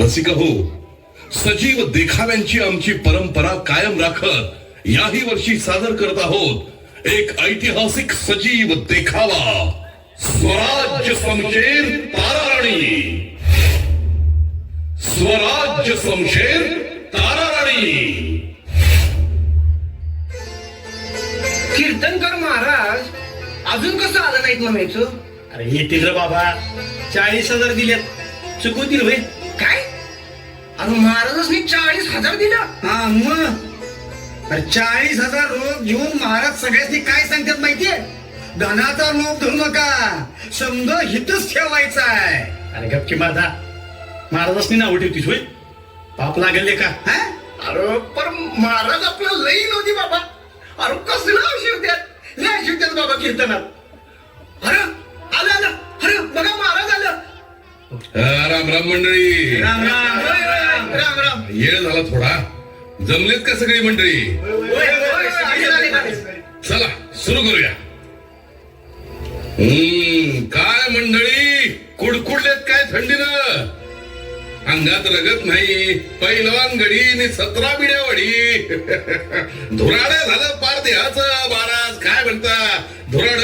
रसिक हो सजीव देखाव्यांची आमची परंपरा कायम राखत याही वर्षी सादर करत आहोत. एक ऐतिहासिक सजीव देखावा स्वराज्य समशेर ताराराणी. स्वराज्य समशेर ताराराणी. कीर्तनकर महाराज अजून कसं आलं नाहीत म्हणायचं? अरे येतील रे बाबा. चाळीस हजार दिलेत. चुकवतील होय. काय? अरे महाराजांनी चाळीस हजार दिलं. हा मग? अरे चाळीस हजार रोग घेऊन महाराज सगळ्यांनी काय सांगतात माहितीये? धनाचा लोभ धरू नका. समज हितच ठेवायचा आहे अरे गपकी माझा महाराजांनी नाव ठेवतीस होय? पाप लागले का? हा? अरे पण महाराज आपलं लई नव्हती बाबा. अरे कसलं औषध द्यात लय औषध द्यात बाबा कीर्तनात. अरे आलं आलं. अरे बघा महाराज आलं. राम राम मंडळी. राम राम होय, होय, राम राम येळ झाला थोडा. जमलेत का सगळी मंडळी. चला सुरू करूया. हम्म काय मंडळी? कुडकुडलेत काय थंडीनं? अंगात रगत नाही. पैलवान गडी सतरा बिड्यावडी धुराड झालं पार देहाचं महाराज. काय म्हणता? धुराड?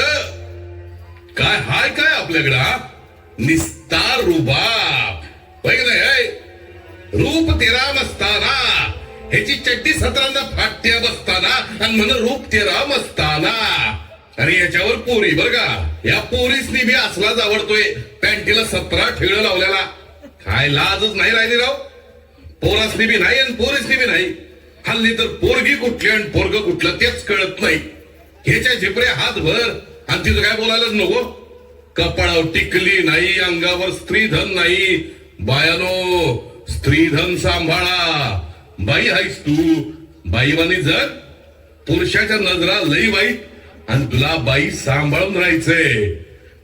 काय हाय काय आपल्याकडं? निस्तार रुबाब होय रूप तेरा मस्ताना ह्याची चड्डी सतरांदा फाट्या बसताना आणि म्हण रूप तेरा मस्ताना अरे याच्यावर पोरी बर का या पोरीसनी बी असलाच आवडतोय पॅन्टीला सतरा ठेळ लावलेला. काय लाजच नाही राहिली राव. पोरासनी बी नाही आणि पोरीसनी बी नाही. हल्ली तर पोरगी कुठली आणि पोरग कुठलं तेच कळत नाही. ह्याच्या झिपरे हात भर आणि तिथं काय बोलायलाच नको? कपाळावर टिकली नाही अंगावर स्त्रीधन नाही. बायानो स्त्रीधन सांभाळा. बाई आहेस तू. बाईवानी जर पुरुषाच्या नजरा लई वाईट आणि तुला बाई सांभाळून राहायचंय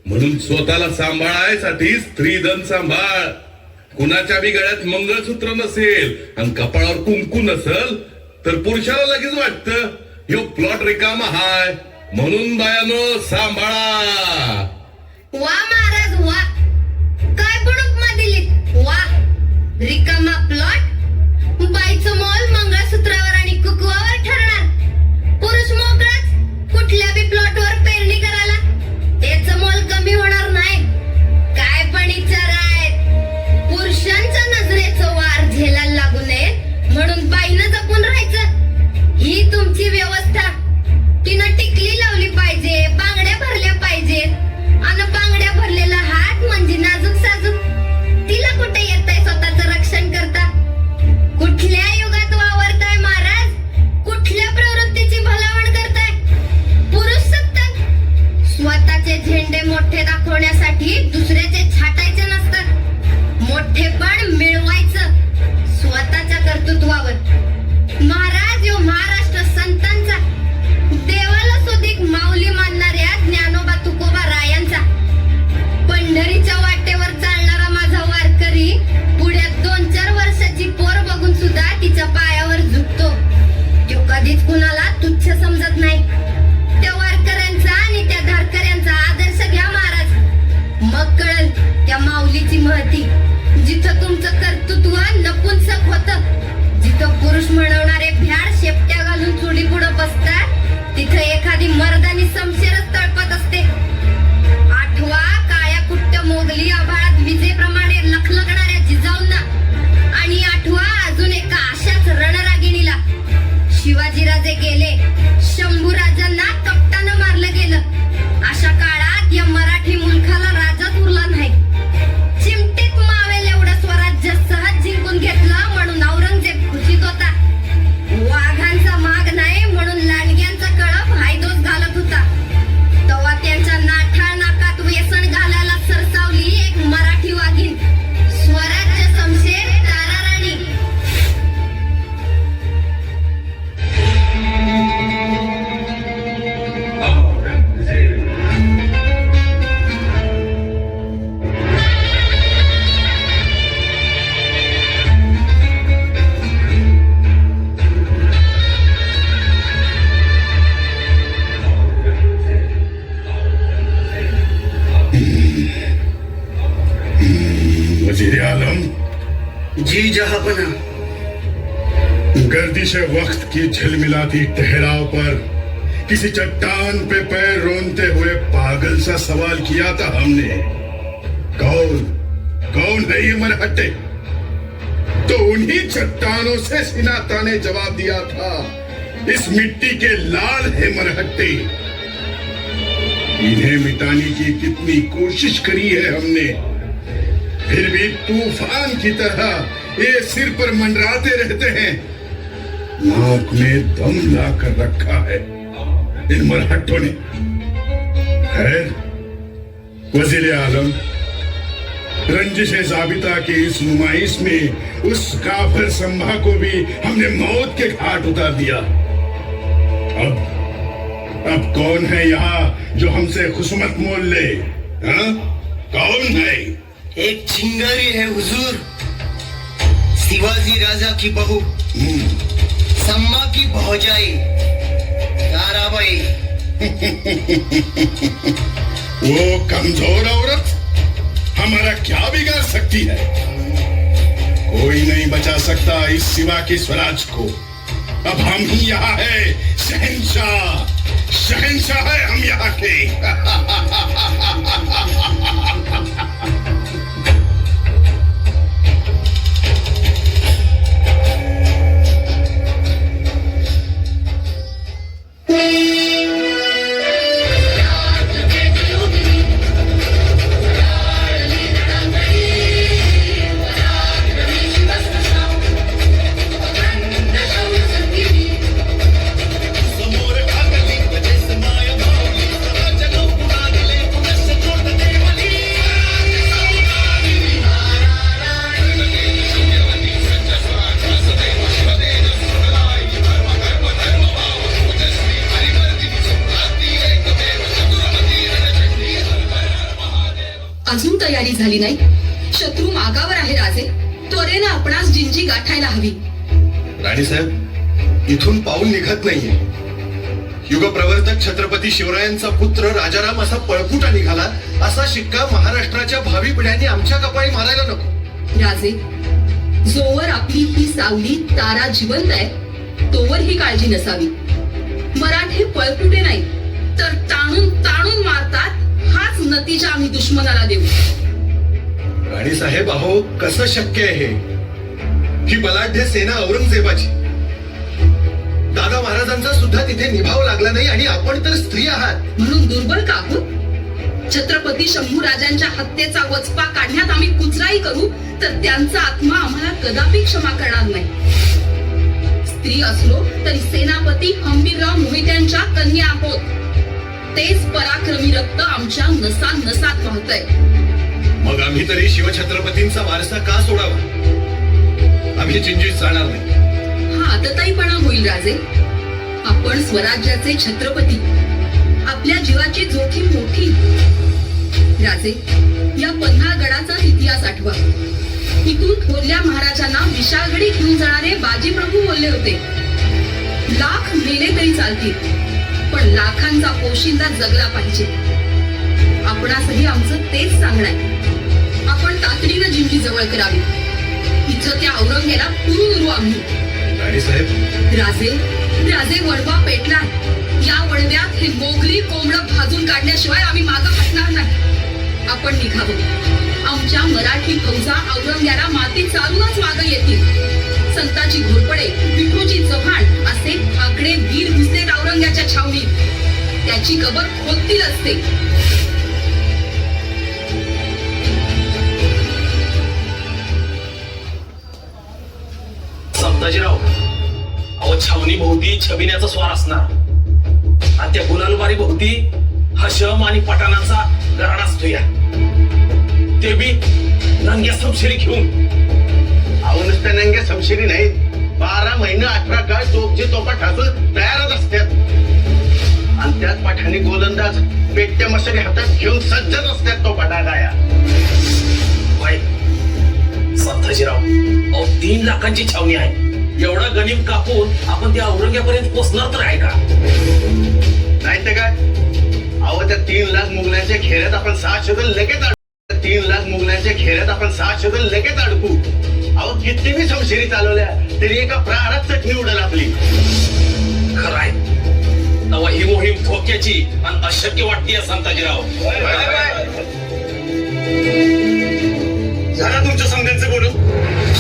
म्हणून स्वतःला सांभाळायसाठी स्त्रीधन सांभाळ. कुणाच्या बी गळ्यात मंगळसूत्र नसेल आणि कपाळावर कुंकू नसल तर पुरुषाला लगेच वाटतं ह्यो प्लॉट रिकामा हाय. म्हणून बायानो सांभाळा. वा महाराज वा. काय पण उपमा दिलीत. वा. रिकामा प्लॉट बाईचं मॉल गर्दिश वक्त की झिलमिलाती ठहराव पर, किसी चट्टान पे पैर रोनते हुए पागल सा सवाल किया था हमने। कौन? कौन है ये मरहट्टे तो उन्हीं चट्टानों से सिनाता ने जवाब दिया था, इस मिट्टी के लाल है मरहट्टे इन्हें मिटाने की कितनी कोशिश करी है हमने। फिर भी तूफ़ान की तरह ये सिर पर मंडराते रहते हैं। नाक में दम ला कर रखा है। इन मरहट्टों ने। खैर वज़ीर आलम रंजिश जाबिता की इस नुमाइश में उस काफिर संभा को भी हमने मौत के घाट उतार दिया। अब अब कौन है यहाँ जो हमसे खुशमत मोल ले? हाँ? कौन है? एक चिंगारी है हुजूर। शिवाजी राजा की बहू। सम्मा की भौजाई। ताराबाई वो कमज़ोर औरत हमारा क्या बिगाड़ सकती है? कोई नहीं बचा सकता इस सिवा के स्वराज को। अब हम ही यहाँ है। शहनशाह शहनशाह है हम यहाँ के। अजून झाली नाही? शत्रू मागावर आहे राजे. त्वरेनं आपणास जिंजी गाठायला हवी. राणीसाहेब इथून पाऊल निघत नाहीये. युगप्रवर्तक छत्रपती शिवरायांचा पुत्र राजाराम असा पळपुटा निघाला असा शिक्का महाराष्ट्राच्या भावी पिढ्यांनी आमच्या कपाळी मारायला नको. राजे जोवर आपली ही सावली तारा जिवंत आहे तोवर ही काळजी नसावी. मराठे पळपुटे नाही तर ताणून ताणून मारतात हाच नतीजा आम्ही दुश्मनाला देऊ. राणीसाहेब अहो कसं शक्य आहे ही? बलाढ्य सेना औरंगजेबाची. दादा महाराजांचा सुद्धा तिथे निभाव लागला नाही आणि आपण तर स्त्री आहात. म्हणून दुर्बल का आहोत? छत्रपती शंभू राजांच्या हत्येचा वचपा काढण्यात आम्ही कुचराई करू तर त्यांचा आत्मा आम्हाला कदापि क्षमा करणार नाही. स्त्री असलो तरी सेनापती हंबीरराव मोहित्यांच्या कन्या आहोत. तेच पराक्रमी रक्त आमच्या नसा नसात वाहतय. मग आम्ही तरी शिवछत्रपतींचा वारसा का सोडावा? आम्ही चिंजीत जाणार नाही. हा आतताईपणा होईल राजे. आपण स्वराज्याचे छत्रपती. आपल्या जीवाची जोखीम मोठी. राजे या पन्हाळगडाचा इतिहास आठवा. इथून थोरल्या महाराजांना विशाळगडी घेऊन जाणारे बाजीप्रभू बोलले होते. लाख मेले तरी चालतील पण लाखांचा पोशिंदा जगला पाहिजे. आपणासही आमचं तेच सांगणार आहे. जिंजी जवळ करावी. इथं त्या औरंग्याला पुरून उरू आम्ही. राजे राजे वडवा पेटला या वडव्यात हे मोगली कोंबड भाजून काढण्याशिवाय आम्ही मागं हटणार नाही. आपण निघावं. आमच्या मराठी फौजा औरंग्याला माती चालूनच मागं येतील. संताची घोरपडे विठोजी चव्हाण असे ठाकरे वीर घुसलेत औरंग्याच्या छावणीत. त्याची कबर खोदतील असते. संताजीराव अहो छावणी भोवती छबिन्याचा स्वार असणार. आणि त्या गुलालबारी भोवती हशम आणि पठाणांचा गराडा असतोया ते बी नंग्या समशेरी घेऊन. अहो नुसत्या नंगे समशिरी नाहीत बारा महिने अठरा काळ तोपची तोपा ठासून तयारच असतात. आणि त्याच पाठाने गोलंदाज पेटत्या मशाली हातात घेऊन सज्जच असतात तो पटागाया बाई संताजीराव अहो तीन लाखांची छावणी आहे. एवढा गणिम कापून आपण त्या औरंग्यापर्यंत पोहोचणार तर आहे का? नाही तर काय? अहो त्या तीन लाख मुघलांच्या खेळ्यात आपण सहा शोधून लगेच अडकू. तीन लाख मुघलांच्या खेळ्यात आपण सहा शोधून लगेच अडकू. अहो किती मी समशेरी चालवल्या तरी एका प्रहारात चटणी उडल आपली. खराय. तेव्हा ही मोहीम धोक्याची आणि अशक्य वाटते संताजीराव. झाला तुमच्या समजांचं बोलून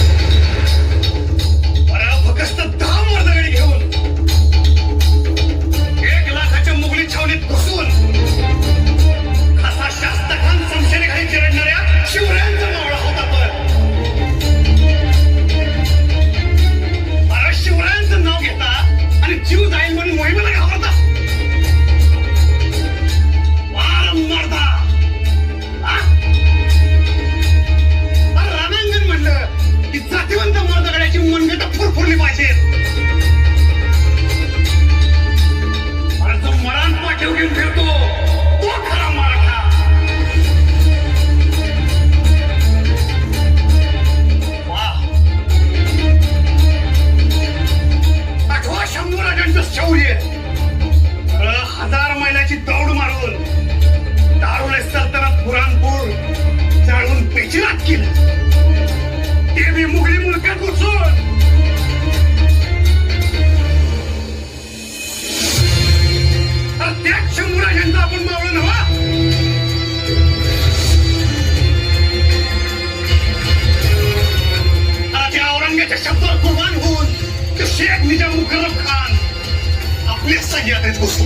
सह्याद्रीत घुसतो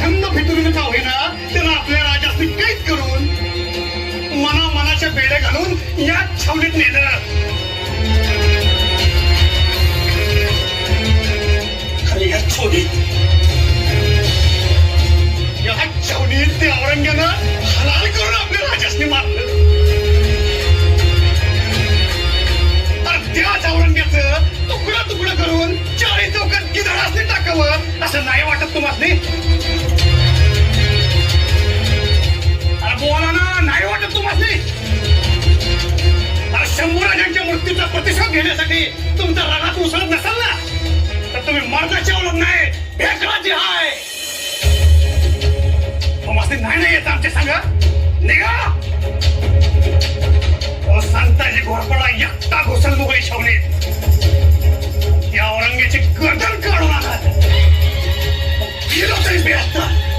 थंड फिटून का होईना? त्यानं आपल्या राजाची कैद करून मना मनाच्या बेड्या घालून या छावणीत नेलं. खाली या छावणीत या छावणीत ते औरंग्यानं हलाल करून आपल्या राजासनी मारलं असं नाही वाटत तुम्हाला अरे बोला ना नाही वाटत तुम्हाला अरे शंभू राजांच्या मृत्यूचा प्रतिशोध घेण्यासाठी तुमचा रगात उसळत नसाल ना? तर तुम्ही मर्दाची अवलंब नाही भेकराची हाय! तुम्हाला नाही नाही येत आमच्या सांगा? निघा! संताजी घोरपडा एकटा घुसल मुघली छावणीत. या औरंगेची गर्दन काढून ¿Quién lo te inventa?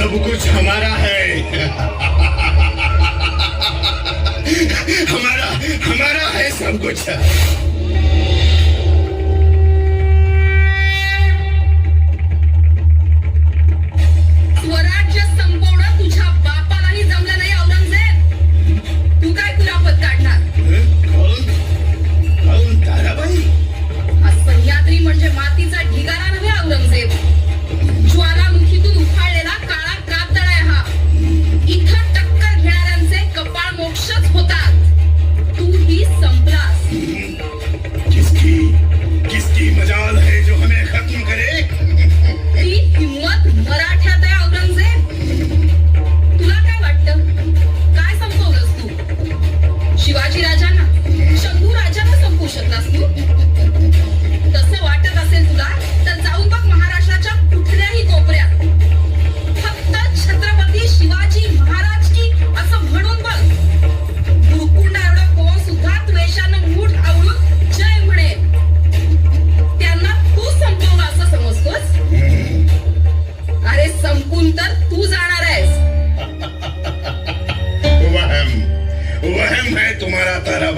सब कुछ हमारा है। हमारा हमारा है सब कुछ।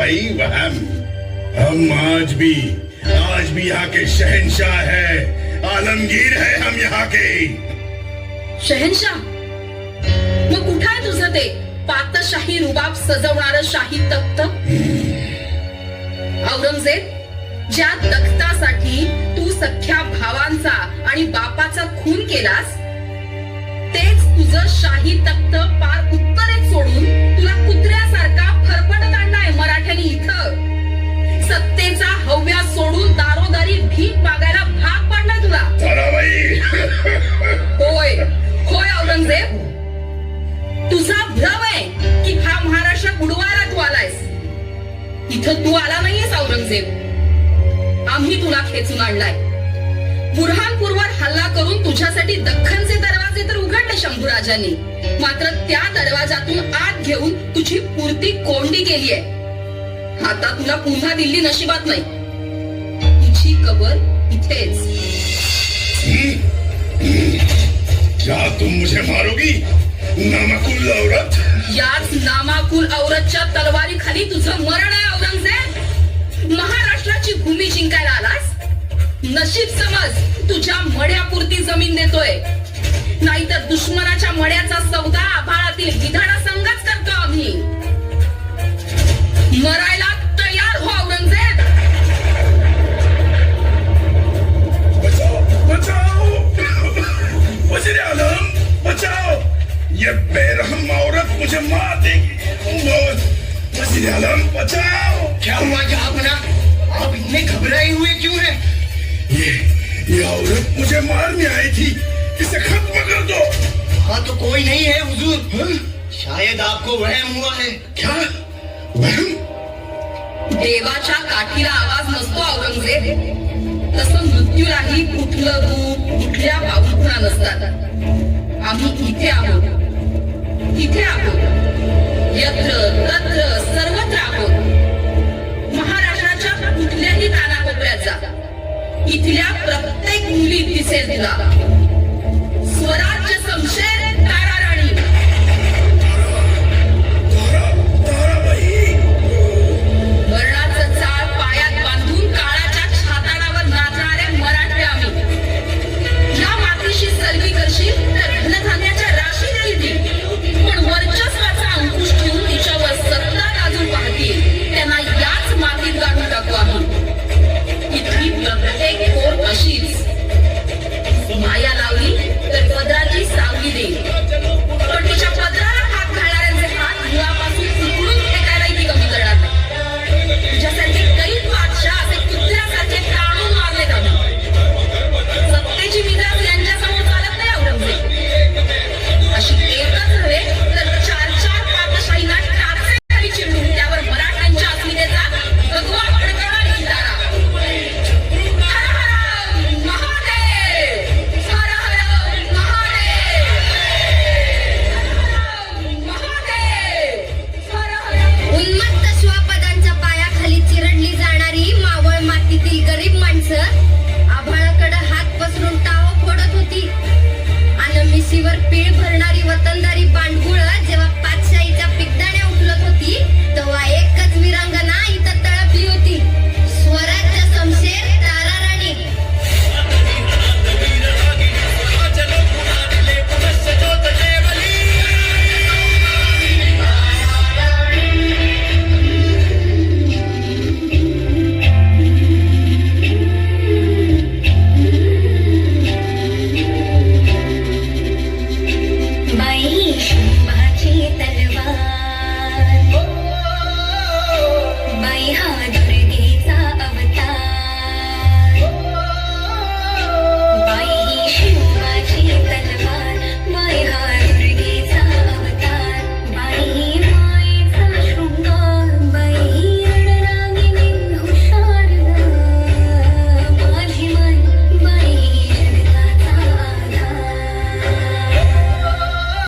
भाई वहम हम आज भी आज भी यहाँ के शहनशाह है। आलमगीर है हम यहाँ के। शहनशाह मग कुठं आहे तुझं ते? पातशाही रुबाब सजवणार शाही तख्त? औरंगजेब ज्या तख्तासाठी तू सख्या भावांचा आणि बापाचा खून केलास तेच तुझं शाही तख्त पार उत्तरेत सोडून तुला कुत्र्यासाठी मराठ्यांनी इथं. सत्तेचा हव्या सोडून दारोदारी भीक मागायला भाग पाडलाय तुला. होय होय औरंगजेब. तुझा भ्रम आहे की हा महाराष्ट्र बुडवायला तू आलायस. इथं तू आला नाहीयेस औरंगजेब. आम्ही तुला खेचून आणलाय. बुरहानपूरवर हल्ला करून तुझ्यासाठी दख्खनचे दरवाजे तर उघडले शंभूराजांनी. मात्र त्या दरवाजातून आत घेऊन तुझी पुरती कोंडी केली आहे आता तुला पुन्हा दिल्ली नशिबात नाही. तुझी कबर इथेच. क्या तुम मुझे मारोगी. नामकुल औरत. याच नामाकुल औरतच्या तलवारी खाली तुझं मरण आहे औरंगजेब. महाराष्ट्राची भूमी जिंकायला आलास? नशीब समज तुझ्या मड्यापुरती जमीन देतोय. नाहीतर दुश्मनाच्या मड्याचा सौदा आभाळातील विधाना संघच करतो आम्ही. मरायला वज़ीर आलम बचाओ। ये बेरहम औरत मुझे मार देगी। वज़ीर आलम बचाओ। क्या हुआ जहापना आप इतने घबराए हुए क्यों हैं? ये ये औरत मुझे मारने आई थी। इसे खत्म कर दो। हाँ तो कोई नहीं है हुजूर। शायद आपको वहम हुआ है। क्या? वहम? देवाच्या काठीला आवाज़ नसतो औरंगज़ेब। तसं मृत्यूलाही कुठलं रूप कुठल्या पावसा नसतात. आम्ही इथे आहोत. इथे आहोत. यत्र तत्र सर्वत्र आहोत. महाराष्ट्राच्या कुठल्याही कानाकोपऱ्यात जा इथल्या प्रत्येक मुली दिसेल तुला.